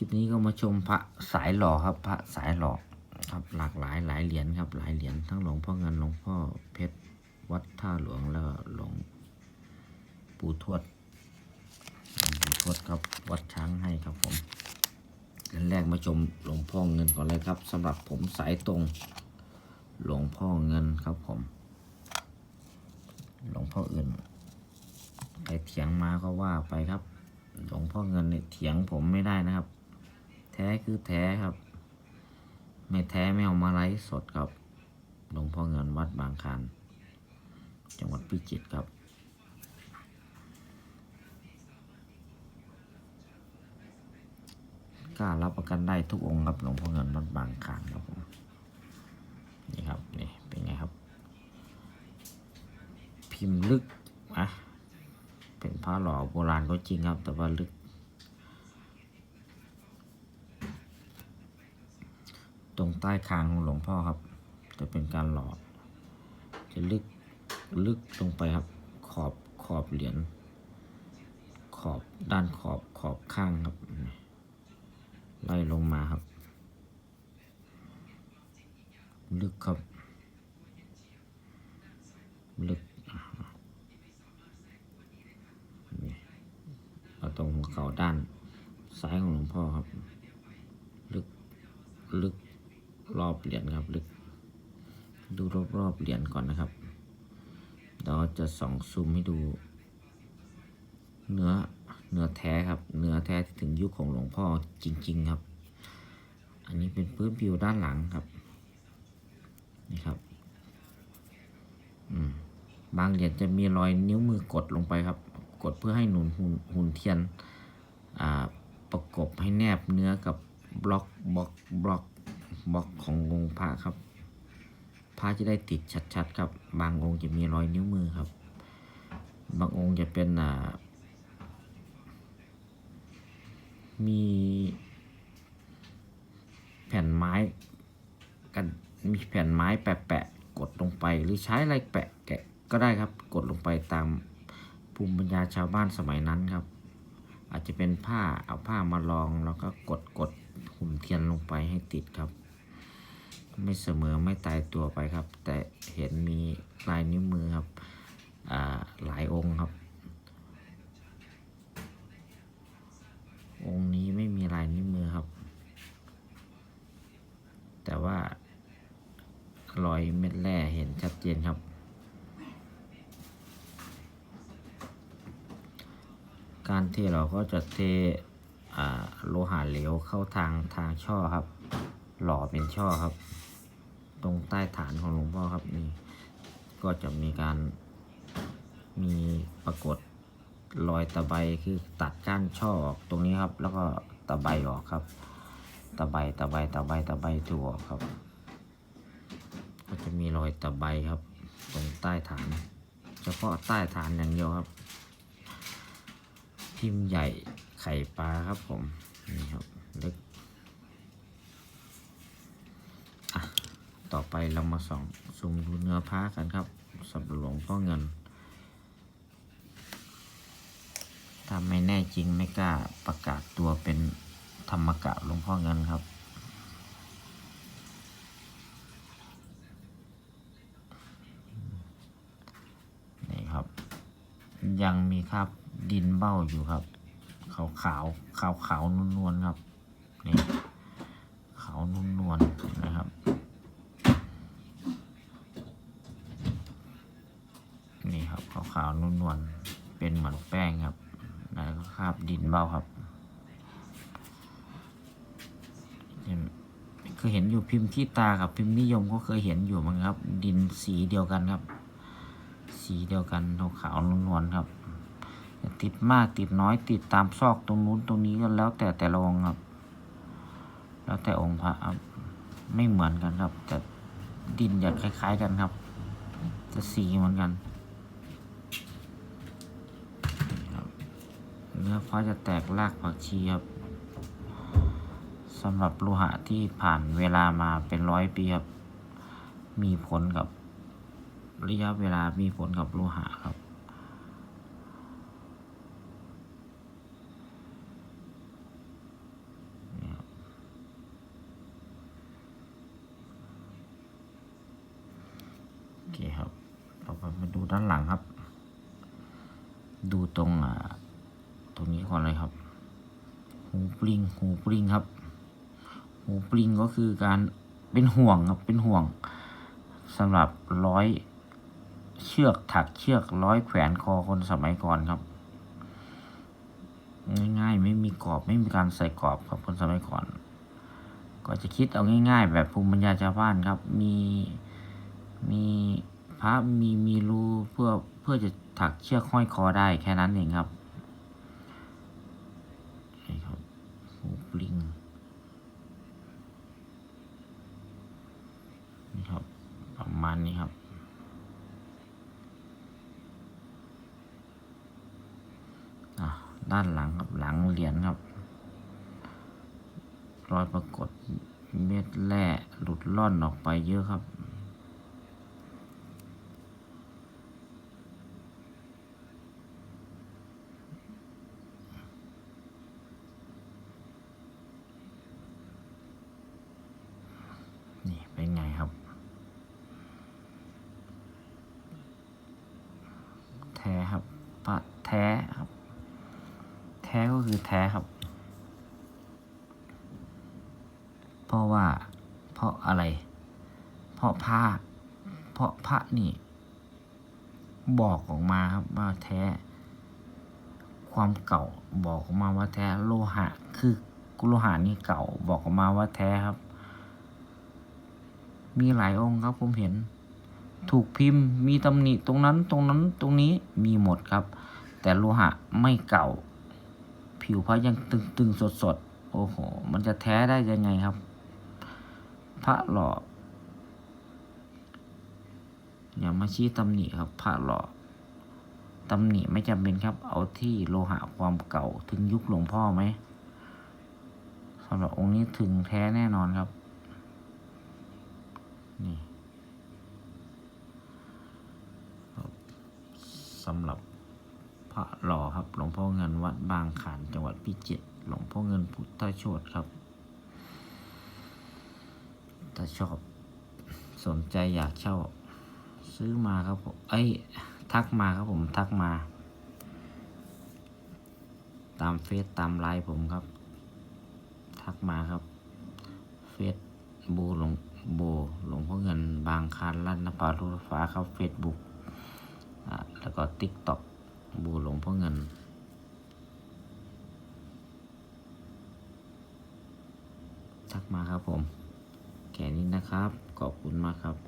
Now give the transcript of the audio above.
คลิปนี้ก็มาชมพระสายหล่อครับ พระสายหล่อครับหลากหลายหลายเหรียญครับหลายเหรียญทั้งหลวงพ่อเงินหลวงพ่อเพชรวัดท่าหลวงแล้วหลวงปู่ทวดปู่ทวดครับวัดช้างให้ครับผมอันแรกมาชมหลวงพ่อเงินก่อนเลยครับสำหรับผมสายตรงหลวงพ่อเงินครับผม หลวงพ่ออื่นใครเถียงมาก็ว่าไปครับหลวงพ่อเงินเนี่ยเถียงผมไม่ได้นะครับ ท้คือแท้ครับ ไม่แท้ไม่เอามาไลฟ์สดครับหลวงพ่อเงินวัดบางคานจังหวัดพิจิตรครับ กล้ารับประกันได้ทุกองค์ครับหลวงพ่อเงินวัดบางคานครับผมนี่ครับนี่เป็นไงครับ พิมพ์ลึกอะเป็นผ้าหล่อโบราณก็จริงครับ แต่ว่าลึก ตรงใต้คางของหลวงพ่อครับ จะเป็นการหล่อจะลึกลึกลงไปครับ ขอบขอบเหรียญขอบด้านขอบขอบข้างครับ ไล่ลงมาครับ ลึกครับ ลึกเอาตรงหัวเข่าด้าน ซ้ายของหลวงพ่อครับ ลึก ลึก รอบเหรียญครับลึก ดูรอบรอบๆเหรียญก่อนนะครับเดี๋ยวจะส่องซูมให้ดู เนื้อเนื้อแท้ครับเนื้อแท้ที่ถึงยุคของหลวงพ่อจริง ๆครับ อันนี้เป็นพื้นผิวด้านหลังครับนี่ครับบางเหรียญจะมีรอยนิ้วมือกดลงไปครับ กดเพื่อให้หนุนหุ่นหุ่นเทียนประกบให้แนบเนื้อกับบล็อกบล็อกบล็อก บล็อกขององค์พระครับพระจะได้ติดชัดๆครับบางองค์จะมีรอยนิ้วมือครับ บางองค์จะเป็นอ่ามีแผ่นไม้กันมีแผ่นไม้แปะๆกดลงไปหรือใช้อะไรแปะแกะก็ได้ครับกดลงไปตามภูมิปัญญาชาวบ้านสมัยนั้นครับ อาจจะเป็นผ้าเอาผ้ามาลองแล้วก็กดกดหุ่นเทียนลงไปให้ติดครับ ไม่เสมอไม่ตายตัวไปครับ แต่เห็นมีลายนิ้วมือครับอ่าหลายองค์ครับ องค์นี้ไม่มีลายนิ้วมือครับ แต่ว่ารอยเม็ดแร่เห็นชัดเจนครับ การเทเราก็จะเทอ่าโลหะเหลวเข้าทางทางช่อครับ หล่อเป็นช่อครับ ตรงใต้ฐานของหลวงพ่อครับนี่ก็จะมีการมีปรากฏรอยตะไบคือตัดก้านช่อออกตรงนี้ครับ แล้วก็ตะไบออกครับ ตะไบตะไบตะไบตะไบถูกออกครับ ก็จะมีรอยตะไบครับ ตรงใต้ฐาน เฉพาะใต้ฐานอย่างเดียวครับ พิมพ์ใหญ่ไข่ปลาครับผมนี่ครับเล็กอะ ต่อไปเรามาส่องซูมดูเนื้อผ้ากันครับสำหรับหลวงพ่อเงินถ้าไม่แน่จริงไม่กล้าประกาศตัวเป็นธรรมกะหลวงพ่อเงินครับ นี่ครับ ยังมีคราบดินเบ้าอยู่ครับ ขาวขาวขาวขาวนวลๆครับ นี่ขาวนวลๆนะครับ นี่ครับ ขาวขานวลๆ เป็นเหมือนแป้งครับ แล้วก็คาบดินเบ้าครับเห็นเคยเห็นอยู่พิมพ์ที่ตากับพิมพ์นิยมก็เคยเห็นอยู่มั้งครับ ดินสีเดียวกันครับ สีเดียวกันขาวขาวๆนวลๆครับติดมากติดน้อยติดตามซอกตรงนู้นตรงนี้ก็แล้วแต่แต่ละองค์ครับ แล้วแต่องค์พระครับไม่เหมือนกันครับ แต่ดินจะคล้าย ๆกันครับ จะสีเหมือนกัน เนื้อฟ้าจะแตกรากผักชีครับสำหรับโลหะที่ผ่านเวลามาเป็นร้อยปีครับมีผลกับระยะเวลามีผลกับโลหะครับ โอเคครับ เรามาดูด้านหลังครับ ดูตรงอ่า ตรงนี้ก่อนเลยครับ หูปลิง หูปลิงครับ หูปลิงก็คือการเป็นห่วงครับเป็นห่วงสำหรับร้อยเชือกถักเชือกร้อยแขวนคอคนสมัยก่อนครับ ง่ายๆ ไม่มีกรอบไม่มีการใส่กรอบครับคนสมัยก่อน ก็จะคิดเอาง่าย ๆ แบบภูมิปัญญาชาวบ้านครับ มีมีพระมีมีรูเพื่อเพื่อจะถักเชือกห้อยคอได้แค่นั้นเองครับนี่ครับหูปลิง นี่ครับ ประมาณนี้ครับ ด้านหลังครับหลังเหรียญครับ รอยปรากฏเม็ดแร่หลุดล่อนออกไปเยอะครับ นี่เป็นไงครับ แท้ ครับพระแท้ครับ แท้ก็คือแท้ครับ เพราะว่า เพราะอะไร เพราะผ้า เพราะพระนี่ บอกออกมาครับว่าแท้ ความเก่าบอกออกมาว่าแท้โลหะ คือโลหะนี่เก่าบอกออกมาว่าแท้ครับ มีหลายองค์ครับผมเห็น ถูกพิมพ์ มีตำหนิตรงนั้นตรงนั้นตรงนี้มีหมดครับ แต่โลหะไม่เก่า ผิวพระยังตึงๆสดๆ โอ้โห มันจะแท้ได้ยังไงครับ พระหล่ออย่ามาชี้ตำหนิครับ พระหล่อตำหนิไม่จำเป็นครับ เอาที่โลหะความเก่าถึงยุคหลวงพ่อไหมสำหรับองค์นี้ถึงแท้แน่นอนครับ นี่ครับ สำหรับพระหล่อครับ หลวงพ่อเงินวัดบางขานจังหวัดพิจิตรหลวงพ่อเงินพุทธโชตครับ ถ้าชอบสนใจอยากเช่า ซื้อมาครับผมเอ้ยทักมาครับผมทักมา ตามเฟซตามไลน์ผมครับ ทักมาครับ เฟซบูหลวงโบหลวงพ่อเงินบางคานลั่นนภารุฟ้าครับเฟซบุ๊ก แล้วก็ติ๊กต็อกบูหลวงพ่อเงิน ทักมาครับผม แค่นี้นะครับ ขอบคุณมากครับ